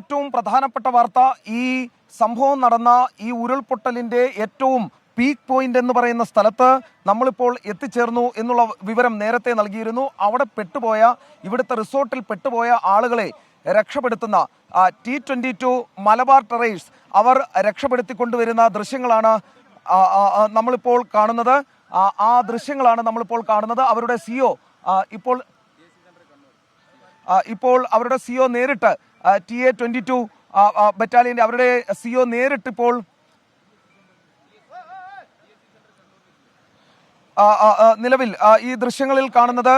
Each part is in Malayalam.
ഏറ്റവും പ്രധാനപ്പെട്ട വാർത്ത ഈ സംഭവം നടന്ന ഈ ഉരുൾപൊട്ടലിന്റെ ഏറ്റവും പീക്ക് പോയിന്റ് എന്ന് പറയുന്ന സ്ഥലത്ത് നമ്മളിപ്പോൾ എത്തിച്ചേർന്നു എന്നുള്ള വിവരം നേരത്തെ നൽകിയിരുന്നു. അവിടെ പെട്ടുപോയ ഇവിടുത്തെ റിസോർട്ടിൽ പെട്ടുപോയ ആളുകളെ രക്ഷപ്പെടുത്തുന്ന ടി ട്വന്റി ടു മലബാർ ടെറേഴ്സ് അവർ രക്ഷപ്പെടുത്തിക്കൊണ്ടുവരുന്ന ദൃശ്യങ്ങളാണ് നമ്മളിപ്പോൾ കാണുന്നത്. ആ, ആ ദൃശ്യങ്ങളാണ് നമ്മളിപ്പോൾ കാണുന്നത്. അവരുടെ സിഒ ഇപ്പോൾ ഇപ്പോൾ അവരുടെ സിഒ നേരിട്ട് ടി എ ട്വന്റി ടു ബറ്റാലിയന്റെ അവരുടെ സിഒ നേരിട്ട് നേരിട്ടിപ്പോൾ നിലവിൽ ഈ ദൃശ്യങ്ങളിൽ കാണുന്നത്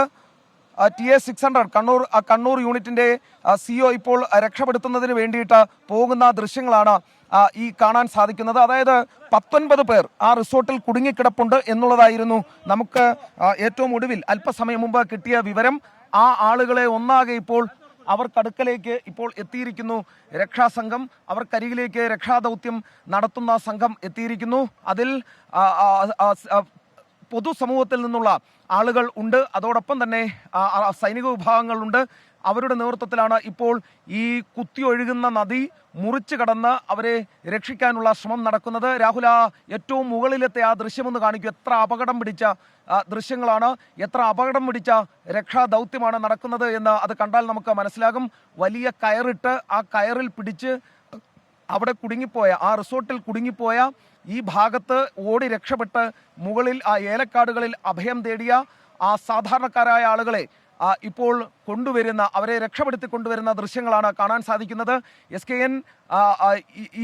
T A six hundred Kannur Kannur യൂണിറ്റിന്റെ സിഒ ഇപ്പോൾ രക്ഷപ്പെടുത്തുന്നതിന് വേണ്ടിയിട്ട് പോകുന്ന ദൃശ്യങ്ങളാണ് ഈ കാണാൻ സാധിക്കുന്നത്. അതായത് പത്തൊൻപത് പേർ ആ റിസോർട്ടിൽ കുടുങ്ങിക്കിടപ്പുണ്ട് എന്നുള്ളതായിരുന്നു നമുക്ക് ഏറ്റവും ഒടുവിൽ അല്പസമയം മുമ്പ് കിട്ടിയ വിവരം. ആ ആളുകളെ ഒന്നാകെ ഇപ്പോൾ അവർക്കടുക്കലേക്ക് ഇപ്പോൾ എത്തിയിരിക്കുന്നു. രക്ഷാസംഘം അവർക്കരികിലേക്ക് രക്ഷാദൗത്യം നടത്തുന്ന സംഘം എത്തിയിരിക്കുന്നു. അതിൽ പൊതുസമൂഹത്തിൽ നിന്നുള്ള ആളുകൾ ഉണ്ട്. അതോടൊപ്പം തന്നെ സൈനിക വിഭാഗങ്ങളുണ്ട് അവരുടെ നേതൃത്വത്തിലാണ് ഇപ്പോൾ ഈ കുത്തിയൊഴുകുന്ന നദി മുറിച്ചു കടന്ന് അവരെ രക്ഷിക്കാനുള്ള ശ്രമം നടക്കുന്നത്. രാഹുൽ ആ ഏറ്റവും മുകളിലെത്തെ ആ ദൃശ്യമൊന്ന് കാണിക്കും. എത്ര അപകടം പിടിച്ച ദൃശ്യങ്ങളാണ്. എത്ര അപകടം പിടിച്ച രക്ഷാദൗത്യമാണ് നടക്കുന്നത് എന്ന് അത് കണ്ടാൽ നമുക്ക് മനസ്സിലാകും. വലിയ കയറിട്ട് ആ കയറിൽ പിടിച്ച് അവിടെ കുടുങ്ങിപ്പോയ ആ റിസോർട്ടിൽ കുടുങ്ങിപ്പോയ ഈ ഭാഗത്ത് ഓടി രക്ഷപ്പെട്ട് മുകളിൽ ആ ഏലക്കാടുകളിൽ അഭയം തേടിയ ആ സാധാരണക്കാരായ ആളുകളെ ഇപ്പോൾ കൊണ്ടുവരുന്ന അവരെ രക്ഷപ്പെടുത്തി കൊണ്ടുവരുന്ന ദൃശ്യങ്ങളാണ് കാണാൻ സാധിക്കുന്നത്. എസ് കെ എൻ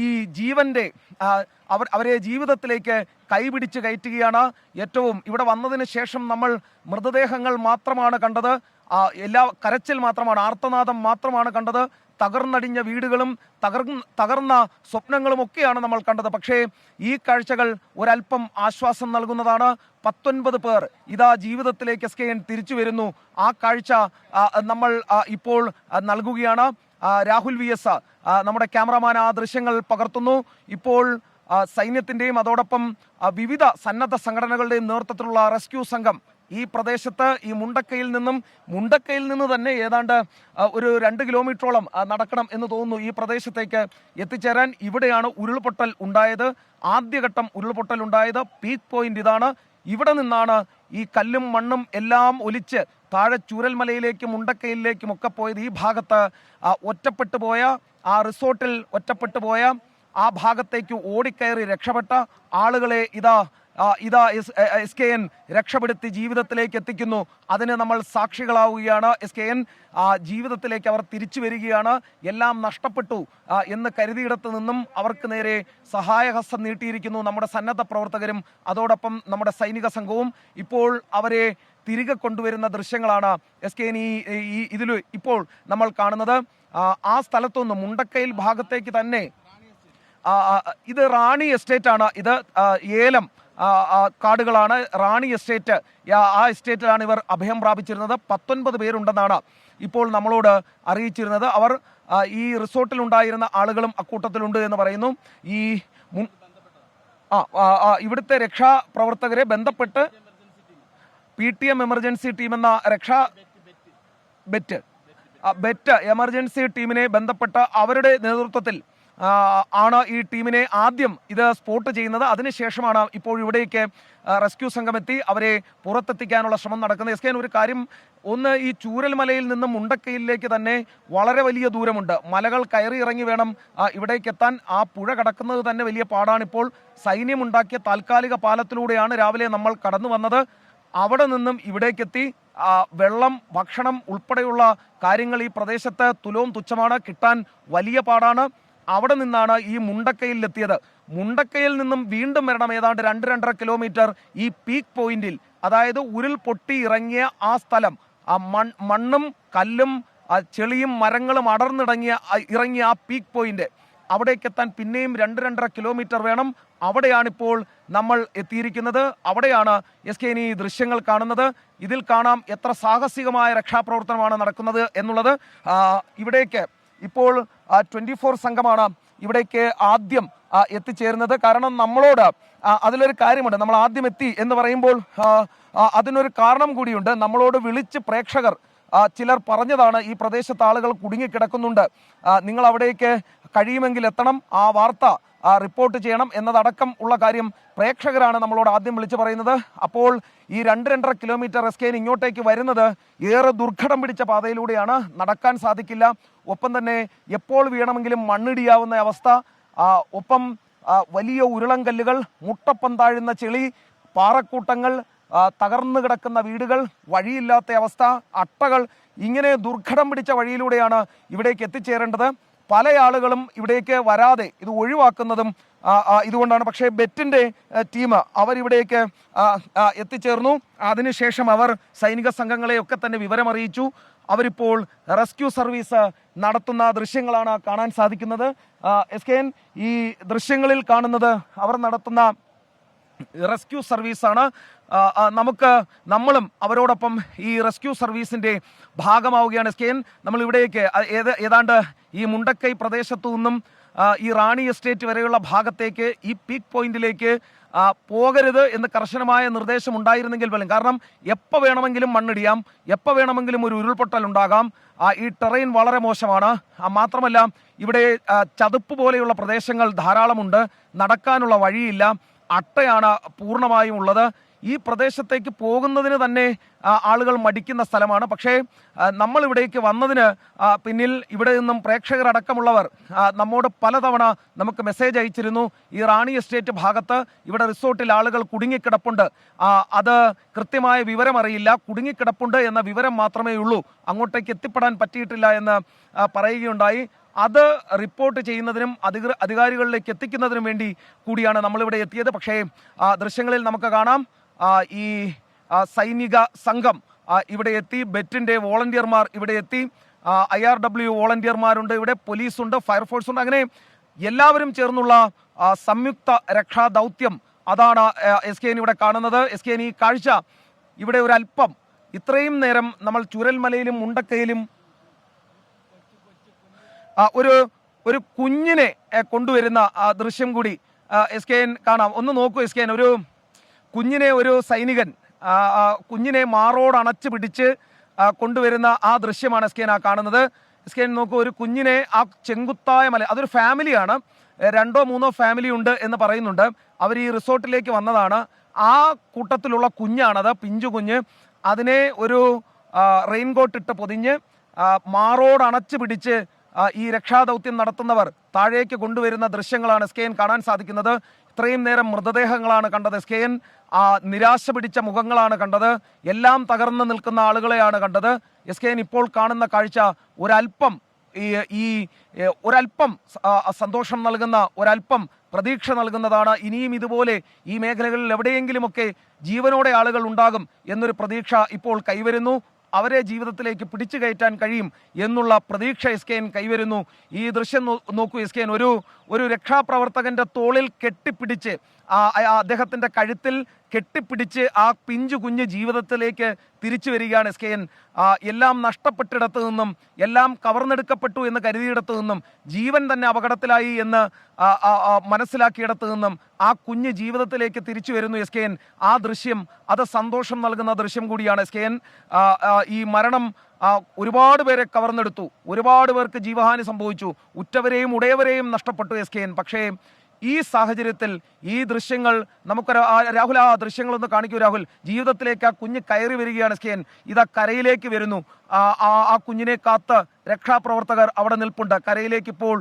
ഈ ജീവന്റെ അവർ അവരെ ജീവിതത്തിലേക്ക് കൈപിടിച്ച് കയറ്റുകയാണ്. ഏറ്റവും ഇവിടെ വന്നതിന് ശേഷം നമ്മൾ മൃതദേഹങ്ങൾ മാത്രമാണ് കണ്ടത്. എല്ലാ കരച്ചിൽ മാത്രമാണ് ആർത്തനാദം മാത്രമാണ് കണ്ടത്. തകർന്നടിഞ്ഞ വീടുകളും തകർ തകർന്ന സ്വപ്നങ്ങളും ഒക്കെയാണ് നമ്മൾ കണ്ടത്. പക്ഷേ ഈ കാഴ്ചകൾ ഒരല്പം ആശ്വാസം നൽകുന്നതാണ്. പത്തൊൻപത് പേർ ഇതാ ജീവിതത്തിലേക്ക് എസ് കെ എൻ തിരിച്ചു വരുന്നു. ആ കാഴ്ച നമ്മൾ ഇപ്പോൾ നൽകുകയാണ്. രാഹുൽ വി എസ് നമ്മുടെ ക്യാമറമാൻ ആ ദൃശ്യങ്ങൾ പകർത്തുന്നു. ഇപ്പോൾ സൈന്യത്തിന്റെയും അതോടൊപ്പം വിവിധ സന്നദ്ധ സംഘടനകളുടെയും നേതൃത്വത്തിലുള്ള റെസ്ക്യൂ സംഘം ഈ പ്രദേശത്ത് ഈ മുണ്ടക്കയിൽ നിന്നും മുണ്ടക്കയിൽ നിന്ന് തന്നെ ഏതാണ്ട് ഒരു രണ്ട് കിലോമീറ്ററോളം നടക്കണം എന്ന് തോന്നുന്നു ഈ പ്രദേശത്തേക്ക് എത്തിച്ചേരാൻ. ഇവിടെയാണ് ഉരുൾപൊട്ടൽ ഉണ്ടായത്. ആദ്യഘട്ടം ഉരുൾപൊട്ടൽ ഉണ്ടായത്. പീക്ക് പോയിന്റ് ഇതാണ്. ഇവിടെ നിന്നാണ് ഈ കല്ലും മണ്ണും എല്ലാം ഒലിച്ച് താഴെ ചൂരൽമലയിലേക്കും മുണ്ടക്കയിലേക്കും ഒക്കെ പോയത്. ഈ ഭാഗത്ത് ഒറ്റപ്പെട്ടു പോയ ആ റിസോർട്ടിൽ ഒറ്റപ്പെട്ടു പോയ ആ ഭാഗത്തേക്ക് ഓടിക്കയറി രക്ഷപ്പെട്ട ആളുകളെ ഇതാ ഇതാ എസ് എസ് കെ എൻ രക്ഷപ്പെടുത്തി ജീവിതത്തിലേക്ക് എത്തിക്കുന്നു. അതിന് നമ്മൾ സാക്ഷികളാവുകയാണ്. എസ് കെ എൻ ജീവിതത്തിലേക്ക് അവർ തിരിച്ചു വരികയാണ്. എല്ലാം നഷ്ടപ്പെട്ടു എന്ന് കരുതിയിടത്ത് നിന്നും അവർക്ക് നേരെ സഹായഹസ്തം നീട്ടിയിരിക്കുന്നു നമ്മുടെ സന്നദ്ധ പ്രവർത്തകരും അതോടൊപ്പം നമ്മുടെ സൈനിക സംഘവും. ഇപ്പോൾ അവരെ തിരികെ കൊണ്ടുവരുന്ന ദൃശ്യങ്ങളാണ് എസ് കെ എൻ ഈ ഇതിൽ ഇപ്പോൾ നമ്മൾ കാണുന്നത്. ആ, സ്ഥലത്തുനിന്ന് മുണ്ടക്കയിൽ ഭാഗത്തേക്ക് തന്നെ ഇത് റാണി എസ്റ്റേറ്റ് ആണ് ഇത് ഏലം കാടുകളാണ്. റാണി എസ്റ്റേറ്റ് ആ- എസ്റ്റേറ്റിലാണ് ഇവർ അഭയം പ്രാപിച്ചിരുന്നത്. പത്തൊൻപത് പേരുണ്ടെന്നാണ് ഇപ്പോൾ നമ്മളോട് അറിയിച്ചിരുന്നത്. അവർ ഈ റിസോർട്ടിലുണ്ടായിരുന്ന ആളുകളും അക്കൂട്ടത്തിലുണ്ട് എന്ന് പറയുന്നു. ഈ ആ ഇവിടുത്തെ രക്ഷാപ്രവർത്തകരെ ബന്ധപ്പെട്ട് P T M emergency team എന്ന രക്ഷാ ബെറ്റ് ബെറ്റ് എമർജൻസി ടീമിനെ ബന്ധപ്പെട്ട് അവരുടെ നേതൃത്വത്തിൽ ആണ് ഈ ടീമിനെ ആദ്യം ഇത് സ്പോട്ട് ചെയ്യുന്നത്. അതിനുശേഷമാണ് ഇപ്പോൾ ഇവിടേക്ക് റെസ്ക്യൂ സംഘം എത്തി അവരെ പുറത്തെത്തിക്കാനുള്ള ശ്രമം നടക്കുന്നത്. എസ് കെ ഒരു കാര്യം ഒന്ന് ഈ ചൂരൽമലയിൽ നിന്നും മുണ്ടക്കയിലേക്ക് തന്നെ വളരെ വലിയ ദൂരമുണ്ട്. മലകൾ കയറി ഇറങ്ങി വേണം ഇവിടേക്ക് എത്താൻ ആ പുഴ കടക്കുന്നത് തന്നെ വലിയ പാടാണിപ്പോൾ. സൈന്യമുണ്ടാക്കിയ താൽക്കാലിക പാലത്തിലൂടെയാണ് രാവിലെ നമ്മൾ കടന്നു വന്നത്. അവിടെ നിന്നും ഇവിടേക്കെത്തി വെള്ളം ഭക്ഷണം ഉൾപ്പെടെയുള്ള കാര്യങ്ങൾ ഈ പ്രദേശത്ത് തുലവും തുച്ഛമാണ്. കിട്ടാൻ വലിയ പാടാണ്. അവിടെ നിന്നാണ് ഈ മുണ്ടക്കയിൽ എത്തിയത് മുണ്ടക്കയിൽ നിന്നും വീണ്ടും വരണം. ഏതാണ്ട് രണ്ട് രണ്ടര കിലോമീറ്റർ ഈ പീക്ക് പോയിന്റിൽ അതായത് ഉരുൾ പൊട്ടി ഇറങ്ങിയ ആ സ്ഥലം. ആ മണ്ണും കല്ലും ആ ചെളിയും മരങ്ങളും അടർന്നിടങ്ങിയ ഇറങ്ങിയ ആ പീക്ക് പോയിന്റ് അവിടേക്ക് എത്താൻ പിന്നെയും രണ്ട് രണ്ടര കിലോമീറ്റർ വേണം. അവിടെയാണിപ്പോൾ നമ്മൾ എത്തിയിരിക്കുന്നത്. അവിടെയാണ് എസ് കെ ദൃശ്യങ്ങൾ കാണുന്നത്. ഇതിൽ കാണാം എത്ര സാഹസികമായ രക്ഷാപ്രവർത്തനമാണ് നടക്കുന്നത് എന്നുള്ളത്. ഇവിടേക്ക് ഇപ്പോൾ ട്വന്റി ഫോർ സംഘമാണ് ഇവിടേക്ക് ആദ്യം എത്തിച്ചേരുന്നത്. കാരണം നമ്മളോട് അതിലൊരു കാര്യമുണ്ട്. നമ്മൾ ആദ്യം എത്തി എന്ന് പറയുമ്പോൾ അതിനൊരു കാരണം കൂടിയുണ്ട്. നമ്മളോട് വിളിച്ച് പ്രേക്ഷകർ ചിലർ പറഞ്ഞതാണ് ഈ പ്രദേശത്ത് ആളുകൾ കുടുങ്ങിക്കിടക്കുന്നുണ്ട്. നിങ്ങൾ അവിടേക്ക് കഴിയുമെങ്കിൽ എത്തണം. ആ വാർത്ത റിപ്പോർട്ട് ചെയ്യണം എന്നതടക്കം ഉള്ള കാര്യം പ്രേക്ഷകരാണ് നമ്മളോട് ആദ്യം വിളിച്ചു പറയുന്നത്. അപ്പോൾ ഈ രണ്ട് രണ്ടര കിലോമീറ്റർ എസ്കെയിൻ ഇങ്ങോട്ടേക്ക് വരുന്നത് ഏറെ ദുർഘടം പിടിച്ച പാതയിലൂടെയാണ്. നടക്കാൻ സാധിക്കില്ല. ഒപ്പം തന്നെ എപ്പോൾ വീണമെങ്കിലും മണ്ണിടിയാവുന്ന അവസ്ഥ. ഒപ്പം വലിയ ഉരുളൻകല്ലുകൾ മുട്ടപ്പന്താഴുന്ന ചെളി പാറക്കൂട്ടങ്ങൾ തകർന്നു കിടക്കുന്ന വീടുകൾ വഴിയില്ലാത്ത അവസ്ഥ അട്ടകൾ ഇങ്ങനെ ദുർഘടം പിടിച്ച വഴിയിലൂടെയാണ് ഇവിടേക്ക് എത്തിച്ചേരേണ്ടത്. പല ആളുകളും ഇവിടേക്ക് വരാതെ ഇത് ഒഴിവാക്കുന്നതും ഇതുകൊണ്ടാണ്. പക്ഷേ ബെറ്റിന്റെ ടീം അവരിവിടേക്ക് എത്തിച്ചേർന്നു. അതിനുശേഷം അവർ സൈനിക സംഘങ്ങളെയൊക്കെ തന്നെ വിവരമറിയിച്ചു. അവരിപ്പോൾ റെസ്ക്യൂ സർവീസ് നടത്തുന്ന ദൃശ്യങ്ങളാണ് കാണാൻ സാധിക്കുന്നത്. എസ് ഈ ദൃശ്യങ്ങളിൽ കാണുന്നത് അവർ നടത്തുന്ന റെസ്ക്യൂ സർവീസാണ്. നമുക്ക് നമ്മളും അവരോടൊപ്പം ഈ റെസ്ക്യൂ സർവീസിന്റെ ഭാഗമാവുകയാണ്. എൻ നമ്മൾ ഇവിടേക്ക് ഏത് ഏതാണ്ട് ഈ മുണ്ടക്കൈ പ്രദേശത്തു നിന്നും ഈ റാണി എസ്റ്റേറ്റ് വരെയുള്ള ഭാഗത്തേക്ക് ഈ പീക്ക് പോയിന്റിലേക്ക് പോകരുത് എന്ന് കർശനമായ നിർദ്ദേശം ഉണ്ടായിരുന്നെങ്കിൽ പോലും. കാരണം എപ്പോൾ വേണമെങ്കിലും മണ്ണിടിയാം എപ്പോൾ വേണമെങ്കിലും ഒരു ഉരുൾപൊട്ടൽ ഉണ്ടാകാം. ഈ ടെറൈൻ വളരെ മോശമാണ്. മാത്രമല്ല ഇവിടെ ചതുപ്പ് പോലെയുള്ള പ്രദേശങ്ങൾ ധാരാളമുണ്ട്. നടക്കാനുള്ള വഴിയില്ല. അട്ടയാണ് പൂർണമായും ഉള്ളത്. ഈ പ്രദേശത്തേക്ക് പോകുന്നതിന് തന്നെ ആളുകൾ മടിക്കുന്ന സ്ഥലമാണ്. പക്ഷേ നമ്മൾ ഇവിടേക്ക് വന്നതിന് പിന്നിൽ ഇവിടെ നിന്നും പ്രേക്ഷകരടക്കമുള്ളവർ നമ്മോട് പലതവണ നമുക്ക് മെസ്സേജ് അയച്ചിരുന്നു. ഈ റാണി എസ്റ്റേറ്റ് ഭാഗത്ത് ഇവിടെ റിസോർട്ടിൽ ആളുകൾ കുടുങ്ങിക്കിടപ്പുണ്ട്. അത് കൃത്യമായ വിവരം അറിയില്ല കുടുങ്ങിക്കിടപ്പുണ്ട് എന്ന വിവരം മാത്രമേ ഉള്ളൂ. അങ്ങോട്ടേക്ക് എത്തിപ്പെടാൻ പറ്റിയിട്ടില്ല എന്ന് പറയുകയുണ്ടായി. അത് റിപ്പോർട്ട് ചെയ്യുന്നതിനും അധികൃ അധികാരികളിലേക്ക് എത്തിക്കുന്നതിനും വേണ്ടി കൂടിയാണ് നമ്മളിവിടെ എത്തിയത്. പക്ഷേ ദൃശ്യങ്ങളിൽ നമുക്ക് കാണാം ഈ സൈനിക സംഘം ഇവിടെ എത്തി. ബെറ്റിന്റെ വോളണ്ടിയർമാർ ഇവിടെ എത്തി. ഐ ആർ ഡബ്ല്യു വോളണ്ടിയർമാരുണ്ട് ഇവിടെ. പോലീസുണ്ട് ഫയർഫോഴ്സ് ഉണ്ട് അങ്ങനെ എല്ലാവരും ചേർന്നുള്ള സംയുക്ത രക്ഷാ ദൗത്യം അതാണ് എസ് കെ എൻ ഇവിടെ കാണുന്നത്. എസ് കെ എൻ ഈ കാഴ്ച ഇവിടെ ഒരല്പം ഇത്രയും നേരം നമ്മൾ ചുരൽമലയിലും മുണ്ടക്കയിലും ഒരു ഒരു കുഞ്ഞിനെ കൊണ്ടുവരുന്ന ദൃശ്യം കൂടി എസ് കെ എൻ കാണാം. ഒന്ന് നോക്കൂ എസ് കെ എൻ ഒരു കുഞ്ഞിനെ ഒരു സൈനികൻ കുഞ്ഞിനെ മാറോട് അണച്ചു പിടിച്ച് കൊണ്ടുവരുന്ന ആ ദൃശ്യമാണ് എസ് കെ എൻ ആ കാണുന്നത്. എസ് കെ എൻ നോക്കൂ ഒരു കുഞ്ഞിനെ ആ ചെങ്കുത്തായ മല അതൊരു ഫാമിലിയാണ്. രണ്ടോ മൂന്നോ ഫാമിലി ഉണ്ട് എന്ന് പറയുന്നുണ്ട്. അവർ ഈ റിസോർട്ടിലേക്ക് വന്നതാണ്. ആ കൂട്ടത്തിലുള്ള കുഞ്ഞാണത് പിഞ്ചു കുഞ്ഞ്. അതിനെ ഒരു റെയിൻകോട്ട് ഇട്ട് പൊതിഞ്ഞ് മാറോടണച്ച് പിടിച്ച് ഈ രക്ഷാദൗത്യം നടത്തുന്നവർ താഴേക്ക് കൊണ്ടുവരുന്ന ദൃശ്യങ്ങളാണ് എസ് കെ എൻ കാണാൻ സാധിക്കുന്നത്. ഇത്രയും നേരം മൃതദേഹങ്ങളാണ് കണ്ടത് എസ് കെ എൻ ആ, നിരാശ പിടിച്ച മുഖങ്ങളാണ് കണ്ടത്. എല്ലാം തകർന്നു നിൽക്കുന്ന ആളുകളെയാണ് കണ്ടത്. എസ് കെ എൻ ഇപ്പോൾ കാണുന്ന കാഴ്ച ഒരല്പം ഈ ഒരല്പം സന്തോഷം നൽകുന്ന ഒരല്പം പ്രതീക്ഷ നൽകുന്നതാണ്. ഇനിയും ഇതുപോലെ ഈ മേഖലകളിൽ എവിടെയെങ്കിലുമൊക്കെ ജീവനോടെ ആളുകൾ ഉണ്ടാകും എന്നൊരു പ്രതീക്ഷ ഇപ്പോൾ കൈവരുന്നു. അവരെ ജീവിതത്തിലേക്ക് പിടിച്ചു കയറ്റാൻ കഴിയും എന്നുള്ള പ്രതീക്ഷ എസ് കെ എൻ കൈവരുന്നു. ഈ ദൃശ്യം നോക്കൂ എസ് കെ എൻ. ഒരു ഒരു രക്ഷാപ്രവർത്തകന്റെ തോളിൽ കെട്ടിപ്പിടിച്ച് അദ്ദേഹത്തിന്റെ കഴുത്തിൽ കെട്ടിപ്പിടിച്ച് ആ പിഞ്ചു കുഞ്ഞ് ജീവിതത്തിലേക്ക് തിരിച്ചു വരികയാണ് എസ് കെ എൻ. എല്ലാം നഷ്ടപ്പെട്ടിടത്ത് നിന്നും എല്ലാം കവർന്നെടുക്കപ്പെട്ടു എന്ന് കരുതിയിടത്ത് നിന്നും ജീവൻ തന്നെ അപകടത്തിലായി എന്ന് മനസ്സിലാക്കിയിടത്ത് നിന്നും ആ കുഞ്ഞ് ജീവിതത്തിലേക്ക് തിരിച്ചു വരുന്നു എസ് കെ എൻ. ആ ദൃശ്യം അത് സന്തോഷം നൽകുന്ന ദൃശ്യം കൂടിയാണ് എസ് കെ എൻ. ഈ മരണം ഒരുപാട് പേരെ കവർന്നെടുത്തു ഒരുപാട് പേർക്ക് ജീവഹാനി സംഭവിച്ചു ഉറ്റവരെയും ഉടയവരെയും നഷ്ടപ്പെട്ടു എസ് കെ എൻ. പക്ഷേ ഈ സാഹചര്യത്തിൽ ഈ ദൃശ്യങ്ങൾ നമുക്കൊരു രാഹുൽ ആ ദൃശ്യങ്ങളൊന്ന് കാണിക്കൂ രാഹുൽ. ജീവിതത്തിലേക്ക് ആ കുഞ്ഞ് കയറി വരികയാണ് സ്കേൻ ഇതാ കരയിലേക്ക് വരുന്നു. ആ കുഞ്ഞിനെ കാത്ത് രക്ഷാപ്രവർത്തകർ അവിടെ നിൽപ്പുണ്ട്. കരയിലേക്ക് ഇപ്പോൾ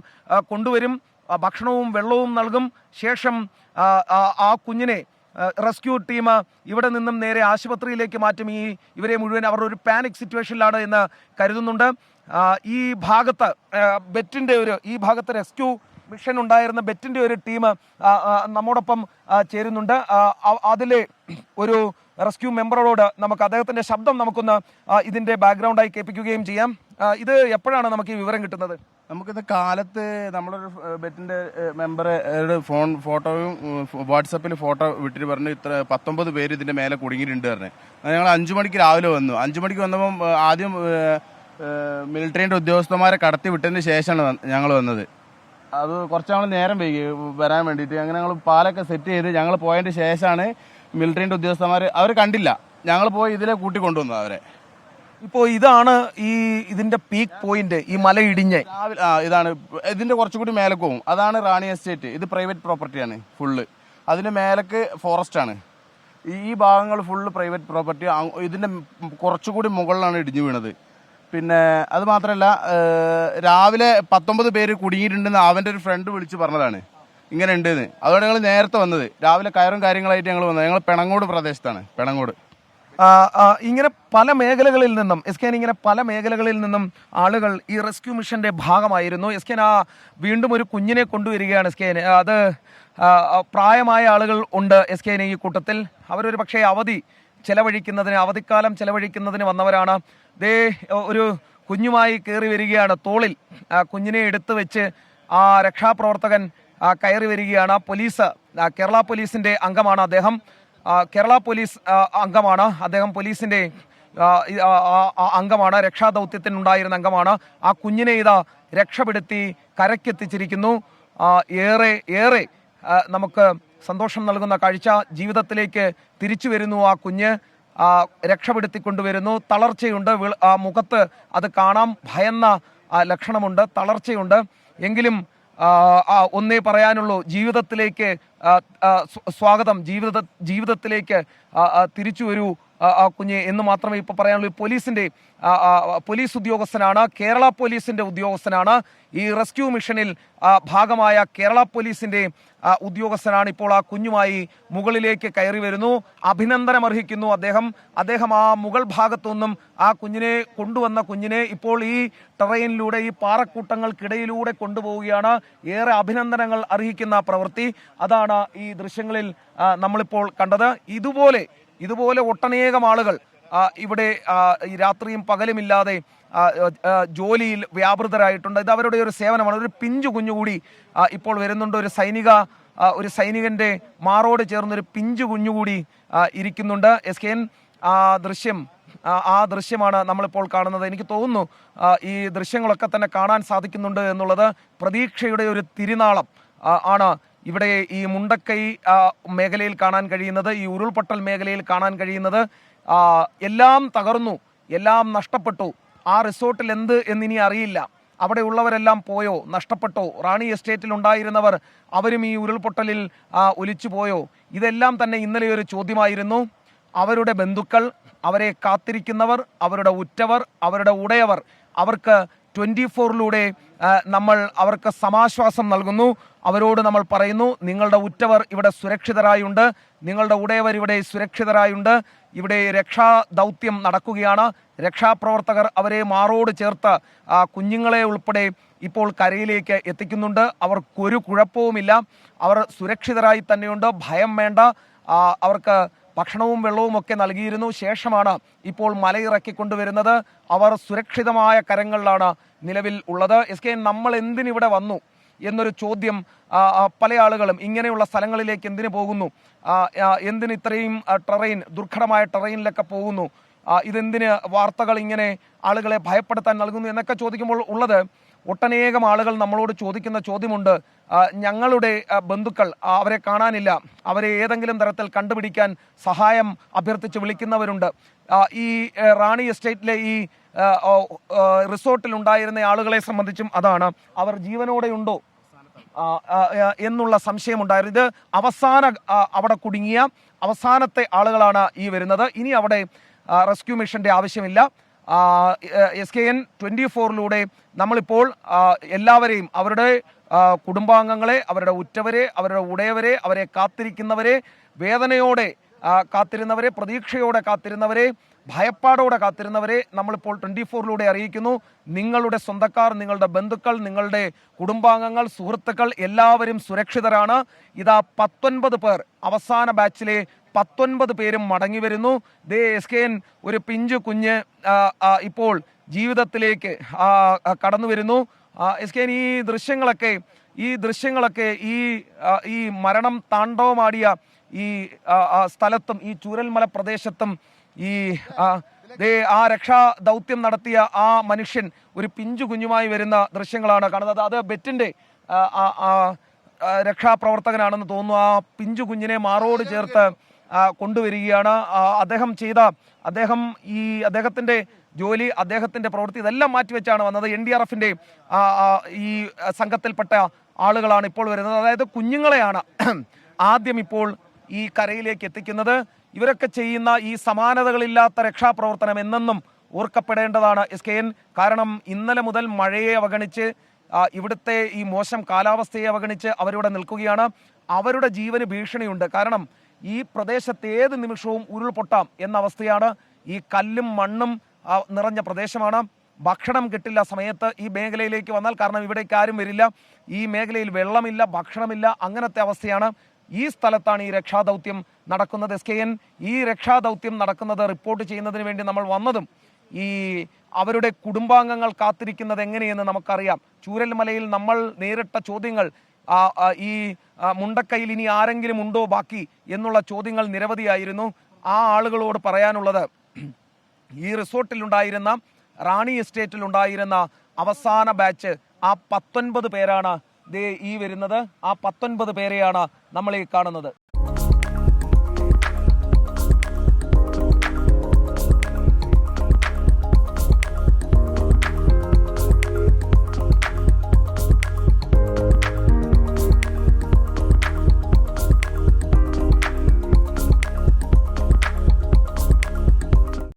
കൊണ്ടുവരും. ഭക്ഷണവും വെള്ളവും നൽകും. ശേഷം ആ, കുഞ്ഞിനെ റെസ്ക്യൂ ടീം ഇവിടെ നിന്നും നേരെ ആശുപത്രിയിലേക്ക് മാറ്റും. ഈ ഇവരെ മുഴുവൻ അവർ ഒരു പാനിക് സിറ്റുവേഷനിലാണ് എന്ന് കരുതുന്നുണ്ട്. ഈ ഭാഗത്ത് ബെറ്റിന്റെ ഒരു ഈ ഭാഗത്ത് റെസ്ക്യൂ മിഷൻ ഉണ്ടായിരുന്ന ബെറ്റിന്റെ ഒരു ടീം നമ്മോടൊപ്പം ചേരുന്നുണ്ട്. അതിലെ ഒരു റെസ്ക്യൂ മെമ്പറോട് നമുക്ക് അദ്ദേഹത്തിന്റെ ശബ്ദം നമുക്കൊന്ന് ഇതിന്റെ ബാക്ക്ഗ്രൗണ്ടായി കേൾപ്പിക്കുകയും ചെയ്യാം. ഇത് എപ്പോഴാണ് നമുക്ക് ഈ വിവരം കിട്ടുന്നത്? നമുക്കിത് കാലത്ത് നമ്മളൊരു ബെറ്റിന്റെ മെമ്പർ ഫോൺ ഫോട്ടോയും വാട്സപ്പിൽ ഫോട്ടോ വിട്ടിട്ട് പറഞ്ഞു ഇത്ര പത്തൊമ്പത് പേര് ഇതിന്റെ മേലെ കുടുങ്ങിയിട്ടുണ്ട് പറഞ്ഞു. ഞങ്ങൾ അഞ്ചു മണിക്ക് രാവിലെ വന്നു. അഞ്ചു മണിക്ക് വന്നപ്പം ആദ്യം മിലിറ്ററിന്റെ ഉദ്യോഗസ്ഥന്മാരെ കടത്തി വിട്ടതിന് ശേഷമാണ് ഞങ്ങൾ വന്നത്. അത് കുറച്ച് ഞങ്ങൾ നേരം വൈകി വരാൻ വേണ്ടിയിട്ട്. അങ്ങനെ ഞങ്ങൾ പാലൊക്കെ സെറ്റ് ചെയ്ത് ഞങ്ങൾ പോയതിന് ശേഷമാണ് മിലിറ്ററിന്റെ ഉദ്യോഗസ്ഥന്മാർ അവർ കണ്ടില്ല. ഞങ്ങൾ പോയി ഇതിലെ കൂട്ടി കൊണ്ടുവന്നു അവരെ. ഇപ്പോൾ ഇതാണ് ഈ ഇതിന്റെ പീക്ക് പോയിന്റ് ഈ മല ഇടിഞ്ഞ്. രാവിലെ ആ ഇതാണ്. ഇതിന്റെ കുറച്ചുകൂടി മേലക്ക് പോകും അതാണ് റാണി എസ്റ്റേറ്റ്. ഇത് പ്രൈവറ്റ് പ്രോപ്പർട്ടിയാണ് ഫുള്ള് അതിന് മേലക്ക് ഫോറസ്റ്റ് ആണ്. ഈ ഈ ഭാഗങ്ങൾ ഫുള്ള് പ്രൈവറ്റ് പ്രോപ്പർട്ടി ഇതിന്റെ കുറച്ചുകൂടി മുകളിലാണ് ഇടിഞ്ഞു വീണത്. പിന്നെ അത് മാത്രമല്ല രാവിലെ പത്തൊമ്പത് പേര് കുടുങ്ങിയിട്ടുണ്ടെന്ന് അവന്റെ ഒരു ഫ്രണ്ട് വിളിച്ച് പറഞ്ഞതാണ്. ഇങ്ങനെ ഉണ്ടെന്ന് അതുകൊണ്ട് ഞങ്ങൾ നേരത്തെ വന്നത്. രാവിലെ കയറും കാര്യങ്ങളായിട്ട് ഞങ്ങൾ വന്നത്. ഞങ്ങൾ പെണങ്ങോട് പ്രദേശത്താണ് പെണങ്ങോട്. ഇങ്ങനെ പല മേഖലകളിൽ നിന്നും എസ് കെ ഇങ്ങനെ പല മേഖലകളിൽ നിന്നും ആളുകൾ ഈ റെസ്ക്യൂ മിഷന്റെ ഭാഗമായിരുന്നു. എസ് കെ ആ വീണ്ടും ഒരു കുഞ്ഞിനെ കൊണ്ടുവരികയാണ് എസ് കെ അത് പ്രായമായ ആളുകൾ ഉണ്ട് എസ് കെ ഈ കൂട്ടത്തിൽ. അവരൊരു പക്ഷേ അവധി ചെലവഴിക്കുന്നതിന് അവധിക്കാലം ചെലവഴിക്കുന്നതിന് വന്നവരാണ്. ദേ ഒരു കുഞ്ഞുമായി കയറി വരികയാണ്. തോളിൽ ആ, കുഞ്ഞിനെ എടുത്തു വെച്ച് ആ രക്ഷാപ്രവർത്തകൻ കയറി വരികയാണ്. പോലീസ് കേരള പോലീസിന്റെ അംഗമാണ് അദ്ദേഹം. കേരള പോലീസ് അംഗമാണ്. അദ്ദേഹം പോലീസിന്റെ അംഗമാണ്. രക്ഷാദൗത്യത്തിനുണ്ടായിരുന്ന അംഗമാണ്. ആ കുഞ്ഞിനെ ഇതാ രക്ഷപ്പെടുത്തി കരക്കെത്തിച്ചിരിക്കുന്നു ഏറെ ഏറെ നമുക്ക് സന്തോഷം നൽകുന്ന കാഴ്ച ജീവിതത്തിലേക്ക് തിരിച്ചു വരുന്നു ആ കുഞ്ഞ്. ആ, രക്ഷപ്പെടുത്തിക്കൊണ്ടുവരുന്നു. തളർച്ചയുണ്ട്. മുഖത്ത് അത് കാണാം ഭയന്ന ലക്ഷണമുണ്ട്. തളർച്ചയുണ്ട്. എങ്കിലും ഒന്നേ പറയാനുള്ളൂ. ജീവിതത്തിലേക്ക് സ്വാഗതം. ജീവിത ജീവിതത്തിലേക്ക് തിരിച്ചു വരൂ. ആ, കുഞ്ഞ് എന്ന് മാത്രമേ ഇപ്പോൾ പറയാനുള്ളൂ. ആ, പോലീസ് ഉദ്യോഗസ്ഥനാണ് കേരള പോലീസിന്റെ ഉദ്യോഗസ്ഥനാണ്. ഈ റെസ്ക്യൂ മിഷനിൽ ഭാഗമായ കേരള പോലീസിന്റെ ഉദ്യോഗസ്ഥനാണ് ഇപ്പോൾ ആ കുഞ്ഞുമായി മുകളിലേക്ക് കയറി വരുന്നു. അഭിനന്ദനം അർഹിക്കുന്നു അദ്ദേഹം. അദ്ദേഹം ആ മുകൾ ഭാഗത്തു നിന്നും ആ കുഞ്ഞിനെ കൊണ്ടുവന്ന കുഞ്ഞിനെ ഇപ്പോൾ ഈ ട്രെയിനിലൂടെ ഈ പാറക്കൂട്ടങ്ങൾക്കിടയിലൂടെ കൊണ്ടുപോവുകയാണ്. ഏറെ അഭിനന്ദനങ്ങൾ അർഹിക്കുന്ന പ്രവൃത്തി. അതാണ് ഈ ദൃശ്യങ്ങളിൽ നമ്മളിപ്പോൾ കണ്ടത്. ഇതുപോലെ ഇതുപോലെ ഒട്ടനേകം ആളുകൾ ഇവിടെ രാത്രിയും പകലുമില്ലാതെ ജോലിയിൽ വ്യാപൃതരായിട്ടുണ്ട്. ഇത് അവരുടെ ഒരു സേവനമാണ്. ഒരു പിഞ്ചു കുഞ്ഞുകൂടി ഇപ്പോൾ വരുന്നുണ്ട്. ഒരു സൈനിക ഒരു സൈനികന്റെ മാറോട് ചേർന്നൊരു പിഞ്ചു കുഞ്ഞുകൂടി ഇരിക്കുന്നുണ്ട്. എസ് കെ എൻ ദൃശ്യം ആ, ദൃശ്യമാണ് നമ്മളിപ്പോൾ കാണുന്നത്. എനിക്ക് തോന്നുന്നു ഈ ദൃശ്യങ്ങളൊക്കെ തന്നെ കാണാൻ സാധിക്കുന്നുണ്ട് എന്നുള്ളത് പ്രതീക്ഷയുടെ ഒരു തിരുനാളം ആണ്. ഇവിടെ ഈ മുണ്ടക്കൈ മേഖലയിൽ കാണാൻ കഴിയുന്നത് ഈ ഉരുൾപൊട്ടൽ മേഖലയിൽ കാണാൻ കഴിയുന്നത് എല്ലാം തകർന്നു എല്ലാം നഷ്ടപ്പെട്ടു. ആ റിസോർട്ടിൽ എന്ത് എന്നിനി അറിയില്ല. അവിടെ ഉള്ളവരെല്ലാം പോയോ? നഷ്ടപ്പെട്ടോ? റാണി എസ്റ്റേറ്റിൽ ഉണ്ടായിരുന്നവർ അവരും ഈ ഉരുൾപൊട്ടലിൽ ഒലിച്ചു പോയോ? ഇതെല്ലാം തന്നെ ഇന്നലെ ഒരു ചോദ്യമായിരുന്നു. അവരുടെ ബന്ധുക്കൾ അവരെ കാത്തിരിക്കുന്നവർ അവരുടെ ഉറ്റവർ അവരുടെ ഉടയവർ അവർക്ക് ട്വന്റി ഫോറിലൂടെ നമ്മൾ അവർക്ക് സമാശ്വാസം നൽകുന്നു. അവരോട് നമ്മൾ പറയുന്നു നിങ്ങളുടെ ഉറ്റവർ ഇവിടെ സുരക്ഷിതരായുണ്ട് നിങ്ങളുടെ ഉടയവർ ഇവിടെ സുരക്ഷിതരായുണ്ട് ഇവിടെ രക്ഷാ ദൗത്യം നടക്കുകയാണ്. രക്ഷാപ്രവർത്തകർ അവരെ മാറോട് ചേർത്ത് ആ, കുഞ്ഞുങ്ങളെ ഉൾപ്പെടെ ഇപ്പോൾ കരയിലേക്ക് എത്തിക്കുന്നുണ്ട്. അവർക്കൊരു കുഴപ്പവുമില്ല. അവർ സുരക്ഷിതരായി തന്നെയുണ്ട്. ഭയം വേണ്ട. അവർക്ക് ഭക്ഷണവും വെള്ളവും ഒക്കെ നൽകിയിരുന്നു. ശേഷമാണ് ഇപ്പോൾ മലയിറക്കിക്കൊണ്ടുവരുന്നത് അവർ സുരക്ഷിതമായ കരങ്ങളിലാണ് നിലവിൽ ഉള്ളത്. എസ് കെ നമ്മൾ എന്തിനിവിടെ വന്നു? എന്നൊരു ചോദ്യം പല ആളുകളും ഇങ്ങനെയുള്ള സ്ഥലങ്ങളിലേക്ക് എന്തിനു പോകുന്നു? എന്തിന് ഇത്രയും ട്രെയിൻ ദുർഘടമായ ടെറൈനിലൊക്കെ പോകുന്നു? ഇതെന്തിന് വാർത്തകൾ ഇങ്ങനെ ആളുകളെ ഭയപ്പെടുത്താൻ നൽകുന്നു എന്നൊക്കെ ചോദിക്കുമ്പോൾ ഉള്ളത് ഒട്ടനേകം ആളുകൾ നമ്മളോട് ചോദിക്കുന്ന ചോദ്യമുണ്ട്. ഞങ്ങളുടെ ബന്ധുക്കൾ അവരെ കാണാനില്ല. അവരെ ഏതെങ്കിലും തരത്തിൽ കണ്ടുപിടിക്കാൻ സഹായം അഭ്യർത്ഥിച്ച് വിളിക്കുന്നവരുണ്ട്. ഈ റാണി എസ്റ്റേറ്റിലെ ഈ റിസോർട്ടിലുണ്ടായിരുന്ന ആളുകളെ സംബന്ധിച്ചും അതാണ്. അവർ ജീവനോടെ ഉണ്ടോ ആ, ആ, ആ, എന്നുള്ള സംശയമുണ്ടായിരുന്നു. ഇത് അവസാന അവിടെ കുടുങ്ങിയ അവസാനത്തെ ആളുകളാണ് ഈ വരുന്നത്. ഇനി അവിടെ റെസ്ക്യൂ മിഷന്റെ ആവശ്യമില്ല. എസ് കെ എൻ ട്വന്റി ഫോറിലൂടെ നമ്മളിപ്പോൾ എല്ലാവരെയും അവരുടെ കുടുംബാംഗങ്ങളെ അവരുടെ ഉറ്റവരെ അവരുടെ ഉടയവരെ അവരെ കാത്തിരിക്കുന്നവരെ വേദനയോടെ കാത്തിരുന്നവരെ പ്രതീക്ഷയോടെ കാത്തിരുന്നവരെ ഭയപ്പാടോടെ കാത്തിരുന്നവരെ നമ്മളിപ്പോൾ ട്വന്റി ഫോറിലൂടെ അറിയിക്കുന്നു. നിങ്ങളുടെ സ്വന്തക്കാർ നിങ്ങളുടെ ബന്ധുക്കൾ നിങ്ങളുടെ കുടുംബാംഗങ്ങൾ സുഹൃത്തുക്കൾ എല്ലാവരും സുരക്ഷിതരാണ്. ഇതാ പത്തൊൻപത് പേർ. അവസാന ബാച്ചിലെ പത്തൊൻപത് പേരും മടങ്ങി വരുന്നു. ദേ എസ് കെ എൻ ഒരു പിഞ്ചു കുഞ്ഞ് ഇപ്പോൾ ജീവിതത്തിലേക്ക് കടന്നു വരുന്നു. എസ് കെ എൻ ഈ ദൃശ്യങ്ങളൊക്കെ ഈ ദൃശ്യങ്ങളൊക്കെ ഈ ഈ മരണം താണ്ഡവമാടിയ ഈ സ്ഥലത്തും ഈ ചൂരൽമല പ്രദേശത്തും ഈ ആ, രക്ഷാ ദൗത്യം നടത്തിയ ആ മനുഷ്യൻ ഒരു പിഞ്ചു കുഞ്ഞുമായി വരുന്ന ദൃശ്യങ്ങളാണ് കാണുന്നത്. അത് ബെറ്റിന്റെ രക്ഷാപ്രവർത്തകനാണെന്ന് തോന്നുന്നു. ആ പിഞ്ചു കുഞ്ഞിനെ മാറോട് ചേർത്ത് കൊണ്ടുവരികയാണ്. അദ്ദേഹം ചെയ്ത അദ്ദേഹം ഈ അദ്ദേഹത്തിന്റെ ജോലി അദ്ദേഹത്തിന്റെ പ്രവൃത്തി ഇതെല്ലാം മാറ്റിവെച്ചാണ് വന്നത്. എൻ ഡി ആർ എഫിന്റെ ഈ സംഘത്തിൽപ്പെട്ട ആളുകളാണ് ഇപ്പോൾ വരുന്നത്. അതായത് കുഞ്ഞുങ്ങളെയാണ് ആദ്യം ഇപ്പോൾ ഈ കരയിലേക്ക് എത്തിക്കുന്നത്. ഇവരൊക്കെ ചെയ്യുന്ന ഈ സമാനതകളില്ലാത്ത രക്ഷാപ്രവർത്തനം എന്നെന്നും ഓർക്കപ്പെടേണ്ടതാണ് എസ് കെ എൻ. കാരണം ഇന്നലെ മുതൽ മഴയെ അവഗണിച്ച് ഇവിടുത്തെ ഈ മോശം കാലാവസ്ഥയെ അവഗണിച്ച് അവരിവിടെ നിൽക്കുകയാണ്. അവരുടെ ജീവന് ഭീഷണിയുണ്ട്. കാരണം ഈ പ്രദേശത്ത് ഏത് നിമിഷവും ഉരുൾപൊട്ടാം എന്ന അവസ്ഥയാണ്. ഈ കല്ലും മണ്ണും നിറഞ്ഞ പ്രദേശമാണ്. ഭക്ഷണം കിട്ടില്ല സമയത്ത് ഈ മേഖലയിലേക്ക് വന്നാൽ കാരണം ഇവിടേക്ക് ആരും വരില്ല. ഈ മേഖലയിൽ വെള്ളമില്ല ഭക്ഷണമില്ല അങ്ങനത്തെ അവസ്ഥയാണ്. ഈ സ്ഥലത്താണ് ഈ രക്ഷാദൗത്യം നടക്കുന്നത്. എസ് കെ എൻ ഈ രക്ഷാദൗത്യം നടക്കുന്നത് റിപ്പോർട്ട് ചെയ്യുന്നതിന് വേണ്ടി നമ്മൾ വന്നതും ഈ അവരുടെ കുടുംബാംഗങ്ങൾ കാത്തിരിക്കുന്നത് എങ്ങനെയെന്ന് നമുക്കറിയാം. ചൂരൽമലയിൽ നമ്മൾ നേരിട്ട ചോദ്യങ്ങൾ ഈ മുണ്ടക്കയിൽ ഇനി ആരെങ്കിലും ഉണ്ടോ ബാക്കി എന്നുള്ള ചോദ്യങ്ങൾ നിരവധിയായിരുന്നു. ആ ആളുകളോട് പറയാനുള്ളത് ഈ റിസോർട്ടിലുണ്ടായിരുന്ന റാണി എസ്റ്റേറ്റിലുണ്ടായിരുന്ന അവസാന ബാച്ച് ആ പത്തൊൻപത് പേരാണ് ഈ വരുന്നത് ആ പത്തൊൻപത് പേരെയാണ് നമ്മൾ ഈ കാണുന്നത്.